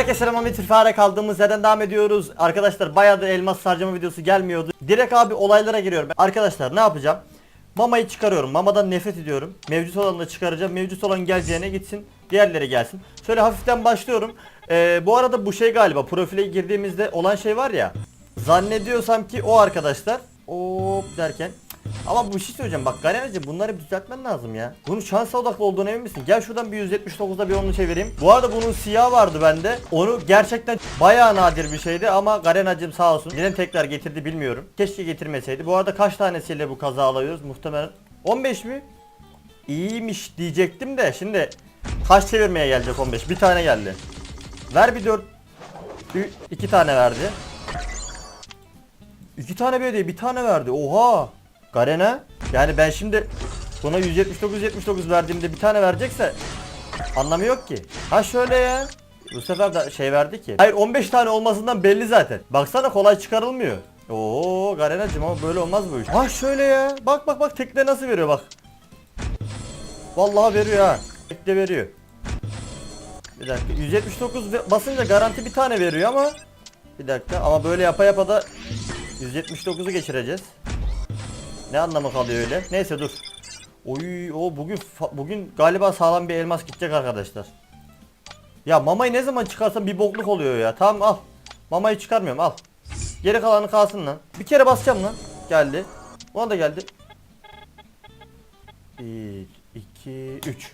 Herkese selam Ahmet Fare kaldığımız yerden devam ediyoruz. Arkadaşlar bayağı da elmas harcama videosu gelmiyordu. Direkt abi olaylara giriyorum. Arkadaşlar ne yapacağım? Mamayı çıkarıyorum. Mamadan nefret ediyorum. Mevcut olanı da çıkaracağım. Mevcut olan geleceğine gitsin. Diğerleri gelsin. Şöyle hafiften başlıyorum. Ee, bu arada bu şey galiba profile girdiğimizde olan şey var ya. Zannediyorsam ki o arkadaşlar. Hop derken. Ama bu şey söyleyeceğim bak Garenacı bunları düzeltmen lazım ya. Bunun şansa odaklı olduğunu emin misin? Gel şuradan bir 179'da bir onu çevireyim. Bu arada bunun siyah vardı bende. Onu gerçekten bayağı nadir bir şeydi ama Garenacım sağ olsun. Neden tekrar getirdi bilmiyorum. Keşke getirmeseydi. Bu arada kaç tanesiyle bu kaza alıyoruz? Muhtemelen 15 mi? İyiymiş diyecektim de şimdi kaç çevirmeye gelecek 15? Bir tane geldi. Ver bir 4 2 tane verdi. İki tane böyle değil bir tane verdi. Oha. Garena. Yani ben şimdi buna 179 79 verdiğimde bir tane verecekse anlamı yok ki. Ha şöyle ya. Bu sefer de şey verdi ki. Hayır 15 tane olmasından belli zaten. Baksana kolay çıkarılmıyor. Oo Garenacım ama böyle olmaz bu iş. Ha şöyle ya. Bak bak bak tekne nasıl veriyor bak. Vallahi veriyor ha. Tekne veriyor. Bir dakika 179 ve- basınca garanti bir tane veriyor ama bir dakika ama böyle yapa yapa da 179'u geçireceğiz. Ne anlamı kalıyor öyle? Neyse dur. Oy o bugün bugün galiba sağlam bir elmas gidecek arkadaşlar. Ya mamayı ne zaman çıkarsam bir bokluk oluyor ya. Tamam al. Mamayı çıkarmıyorum al. Geri kalanı kalsın lan. Bir kere basacağım lan. Geldi. Ona da geldi. 1 2 3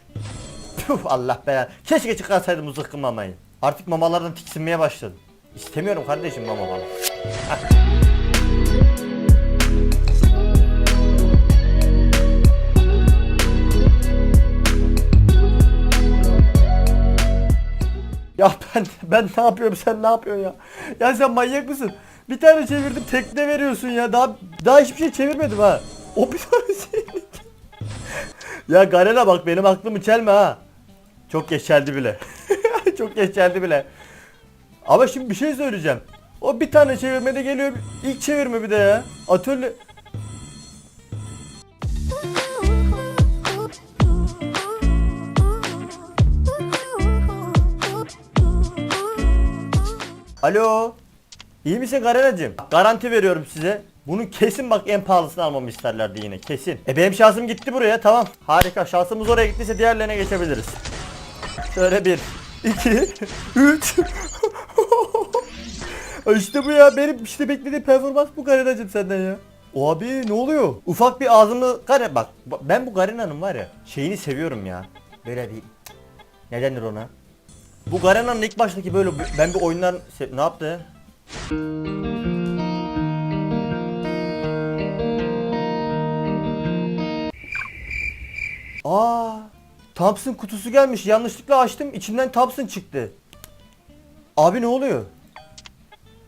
Puh Allah belanı. Keşke çıkarsaydım bu zıkkım mamayı. Artık mamalardan tiksinmeye başladım. İstemiyorum kardeşim mama bana. Ya ben ben ne yapıyorum sen ne yapıyorsun ya? Ya sen manyak mısın? Bir tane çevirdim tekne veriyorsun ya. Daha daha hiçbir şey çevirmedim ha. O bir tane şey. ya Garena bak benim aklımı çelme ha. Çok geç geldi bile. Çok geç geldi bile. Ama şimdi bir şey söyleyeceğim. O bir tane çevirmede geliyor. İlk çevirme bir de ya. Atölye Alo. İyi misin Garenacığım? Garanti veriyorum size. Bunun kesin bak en pahalısını almamı isterlerdi yine kesin. E benim şansım gitti buraya tamam. Harika şansımız oraya gittiyse diğerlerine geçebiliriz. Şöyle bir, iki, üç. işte bu ya benim işte beklediğim performans bu Garenacığım senden ya. O abi ne oluyor? Ufak bir ağzımı Gare bak ben bu Garena'nın var ya şeyini seviyorum ya. Böyle bir ne denir ona? Bu Garena'nın ilk baştaki böyle ben bir oyundan se- ne yaptı? Aa, Thompson kutusu gelmiş. Yanlışlıkla açtım. içinden Thompson çıktı. Abi ne oluyor?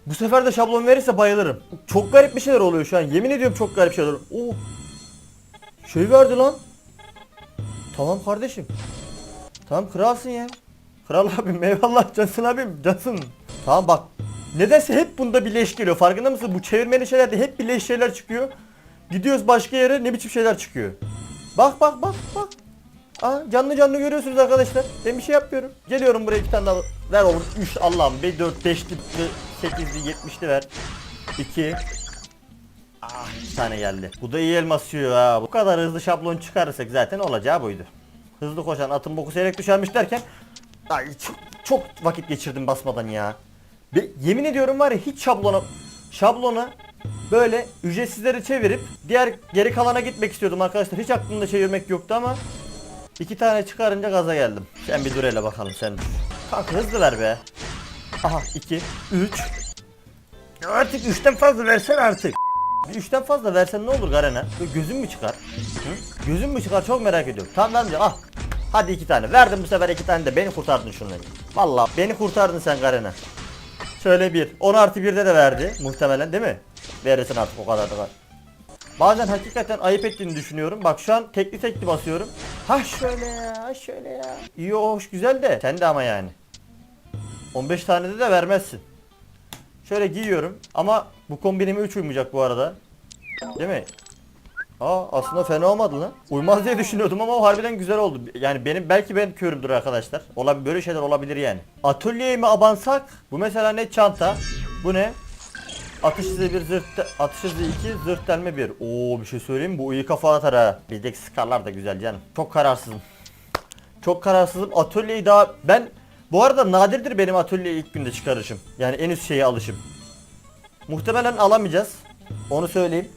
Bu sefer de şablon verirse bayılırım. Çok garip bir şeyler oluyor şu an. Yemin ediyorum çok garip şeyler. Oo. Şey verdi lan. Tamam kardeşim. Tamam kralsın ya. Kral abim eyvallah cansın abim cansın. Tamam bak. Nedense hep bunda bir leş geliyor farkında mısın? Bu çevirmeli şeylerde hep bir leş şeyler çıkıyor. Gidiyoruz başka yere ne biçim şeyler çıkıyor. Bak bak bak bak. Aa, canlı canlı görüyorsunuz arkadaşlar. Ben bir şey yapmıyorum. Geliyorum buraya iki tane daha ver oğlum. 3 Allah'ım. Bir 4 5'li 8'li 70'li ver. 2 Ah bir tane geldi. Bu da iyi elmas yiyor ha. Bu kadar hızlı şablon çıkarırsak zaten olacağı buydu. Hızlı koşan atın boku seyrek düşermiş derken Ay çok, çok vakit geçirdim basmadan ya. Ve yemin ediyorum var ya hiç şablona şablona böyle ücretsizleri çevirip diğer geri kalana gitmek istiyordum arkadaşlar. Hiç aklımda çevirmek yoktu ama iki tane çıkarınca gaza geldim. Sen bir dur hele bakalım sen. Kanka hızlı ver be. Aha 2 3 Artık 3'ten fazla versen artık. Bir üçten fazla versen ne olur Garena? Gözün mü çıkar? Hı? Gözün mü çıkar çok merak ediyorum. Tamam vermeyeceğim ah. Hadi iki tane. Verdim bu sefer iki tane de beni kurtardın şunları. Valla beni kurtardın sen Garena. Şöyle bir. 10 artı 1'de de verdi muhtemelen değil mi? Verirsin artık o kadar da var. Bazen hakikaten ayıp ettiğini düşünüyorum. Bak şu an tekli tekli basıyorum. Ha şöyle ya, ha şöyle ya. İyi hoş güzel de. Sen de ama yani. 15 tane de de vermezsin. Şöyle giyiyorum ama bu kombinime 3 uymayacak bu arada. Değil mi? Aa aslında fena olmadı lan. Uymaz diye düşünüyordum ama harbiden güzel oldu. Yani benim belki ben körümdür arkadaşlar. Olabilir böyle şeyler olabilir yani. Atölyeye mi abansak? Bu mesela ne çanta? Bu ne? Atış hızı 1 zırt atış hızı 2 zırt delme 1. Oo bir şey söyleyeyim? Bu iyi kafa atar ha. Bizdeki skarlar da güzel canım. Çok kararsızım. Çok kararsızım. Atölyeyi daha ben bu arada nadirdir benim atölyeyi ilk günde çıkarışım. Yani en üst şeye alışım. Muhtemelen alamayacağız. Onu söyleyeyim.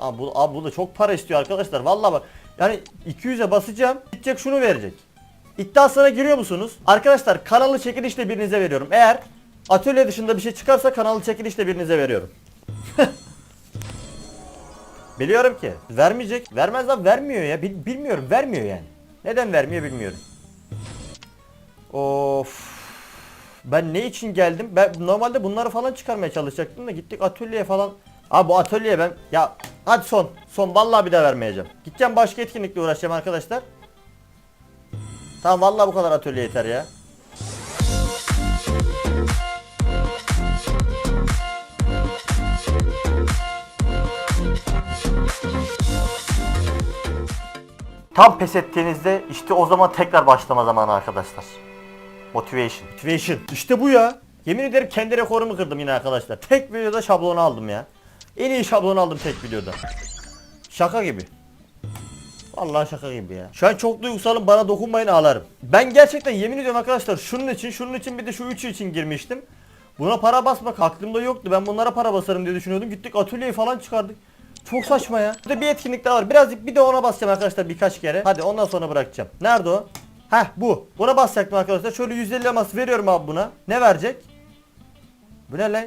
Abi bu, abi bu da çok para istiyor arkadaşlar. Vallahi bak. Yani 200'e basacağım. Gidecek şunu verecek. İddiasına giriyor musunuz? Arkadaşlar kanalı çekilişle birinize veriyorum. Eğer atölye dışında bir şey çıkarsa kanalı çekilişle birinize veriyorum. Biliyorum ki vermeyecek. Vermez lan vermiyor ya. Bil- bilmiyorum vermiyor yani. Neden vermiyor bilmiyorum. Of. Ben ne için geldim? Ben normalde bunları falan çıkarmaya çalışacaktım da gittik atölyeye falan. Abi bu atölyeye ben ya hadi son. Son vallahi bir daha vermeyeceğim. Gideceğim başka etkinlikle uğraşacağım arkadaşlar. Tamam vallahi bu kadar atölye yeter ya. Tam pes ettiğinizde işte o zaman tekrar başlama zamanı arkadaşlar. Motivation. Motivation. İşte bu ya. Yemin ederim kendi rekorumu kırdım yine arkadaşlar. Tek videoda şablonu aldım ya. En iyi şablonu aldım tek videoda. Şaka gibi. Vallahi şaka gibi ya. Şu an çok duygusalım bana dokunmayın ağlarım. Ben gerçekten yemin ediyorum arkadaşlar şunun için şunun için bir de şu üçü için girmiştim. Buna para basmak aklımda yoktu. Ben bunlara para basarım diye düşünüyordum. Gittik atölyeyi falan çıkardık. Çok saçma ya. Burada bir etkinlik daha var. Birazcık bir de ona basacağım arkadaşlar birkaç kere. Hadi ondan sonra bırakacağım. Nerede o? Heh bu. Buna basacaktım arkadaşlar. Şöyle 150 elmas veriyorum abi buna. Ne verecek? Bu ne lan?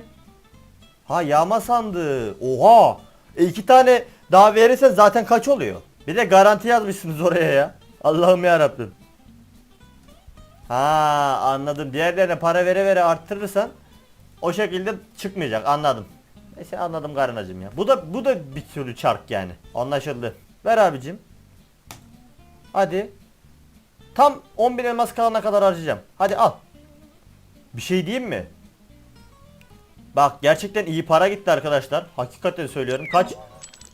Ha yağma sandığı. Oha. E iki tane daha verirsen zaten kaç oluyor? Bir de garanti yazmışsınız oraya ya. Allah'ım ya Rabbim. Ha anladım. Diğerlerine para vere vere arttırırsan o şekilde çıkmayacak. Anladım. Neyse anladım Garinacım ya. Bu da bu da bir türlü çark yani. Anlaşıldı. Ver abicim. Hadi. Tam 10.000 elmas kalana kadar harcayacağım. Hadi al. Bir şey diyeyim mi? Bak gerçekten iyi para gitti arkadaşlar. Hakikaten söylüyorum. Kaç?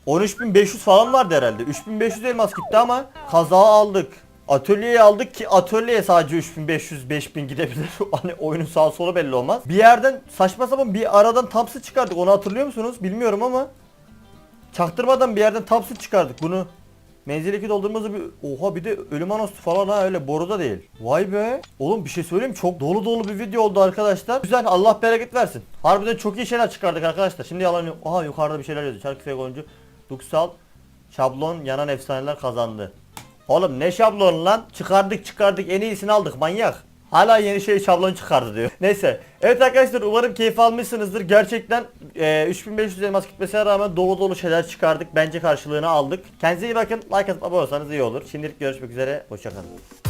13.500 falan vardı herhalde. 3.500 elmas gitti ama kaza aldık. Atölyeyi aldık ki atölyeye sadece 3500 5000 gidebilir. hani oyunun sağ solu belli olmaz. Bir yerden saçma sapan bir aradan tapsı çıkardık. Onu hatırlıyor musunuz? Bilmiyorum ama çaktırmadan bir yerden tapsı çıkardık. Bunu menzil 2 doldurması bir oha bir de ölüm anonsu falan ha öyle boruda değil. Vay be. Oğlum bir şey söyleyeyim çok dolu dolu bir video oldu arkadaşlar. Güzel Allah bereket versin. Harbiden çok iyi şeyler çıkardık arkadaşlar. Şimdi yalan yok. Aha yukarıda bir şeyler yazıyor. Çarkı oyuncu. Duksal şablon yanan efsaneler kazandı. Oğlum ne şablon lan? Çıkardık çıkardık en iyisini aldık manyak. Hala yeni şey şablon çıkardı diyor. Neyse. Evet arkadaşlar umarım keyif almışsınızdır. Gerçekten e, 3500 elmas gitmesine rağmen dolu dolu şeyler çıkardık. Bence karşılığını aldık. Kendinize iyi bakın. Like atıp abone olsanız iyi olur. Şimdilik görüşmek üzere. Hoşçakalın.